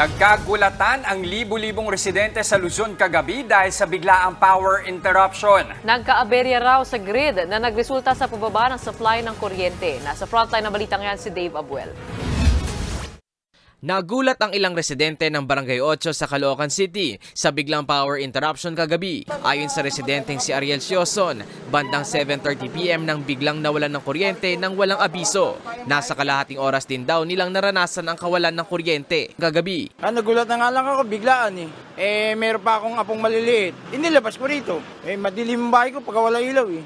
Nagkagulatan ang libu-libong residente sa Luzon kagabi dahil sa biglaang power interruption. Nagkaaberya raw sa grid na nagresulta sa pababa ng supply ng kuryente. Nasa frontline ng balitang yan si Dave Abuel. Nagulat ang ilang residente ng Barangay 8 sa Caloocan City sa biglang power interruption kagabi. Ayon sa residenteng si Ariel Sioson, bandang 7.30pm nang biglang nawalan ng kuryente nang walang abiso. Nasa kalahating oras din daw nilang naranasan ang kawalan ng kuryente kagabi. Ah, nagulat na nga lang ako, biglaan eh. Eh, meron pa akong apong maliliit. Inilabas ko rito. Eh, madilim ang bahay ko pagka wala ilaw eh.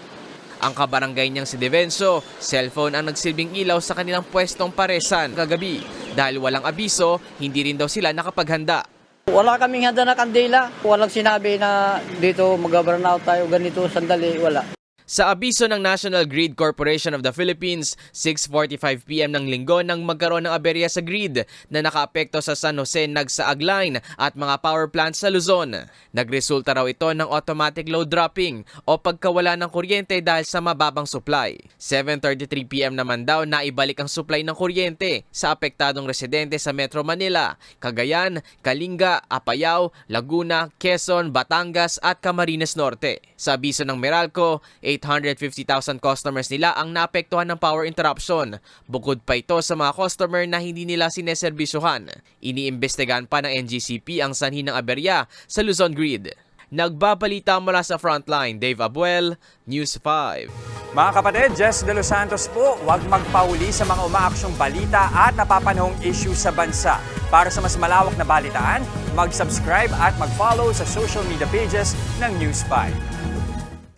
Ang kabarangay niyang si Devenso, cellphone ang nagsilbing ilaw sa kanilang pwestong paresan kagabi. Dahil walang abiso, hindi rin daw sila nakapaghanda. Wala kaming handa na kandila. Walang sinabi na dito mag-burnout tayo ganito sandali. Wala. Sa abiso ng National Grid Corporation of the Philippines, 6.45pm ng linggo nang magkaroon ng aberya sa grid na nakaapekto sa San Jose, Nagsaag Line at mga power plants sa Luzon. Nagresulta raw ito ng automatic load dropping o pagkawala ng kuryente dahil sa mababang supply. 7.33pm naman daw na ibalik ang supply ng kuryente sa apektadong residente sa Metro Manila, Cagayan, Kalinga, Apayao, Laguna, Quezon, Batangas at Camarines Norte. Sa abiso ng Meralco, 850,000 customers nila ang naapektuhan ng power interruption. Bukod pa ito sa mga customer na hindi nila sineserbisyuhan. Iniimbestigahan pa ng NGCP ang sanhi ng aberya sa Luzon Grid. Nagbabalita mula sa frontline, Dave Abuel, News 5. Mga kapatid, Jess De Los Santos po, huwag magpauli sa mga umaaksyong balita at napapanahong issue sa bansa. Para sa mas malawak na balitaan, mag-subscribe at mag-follow sa social media pages ng News 5.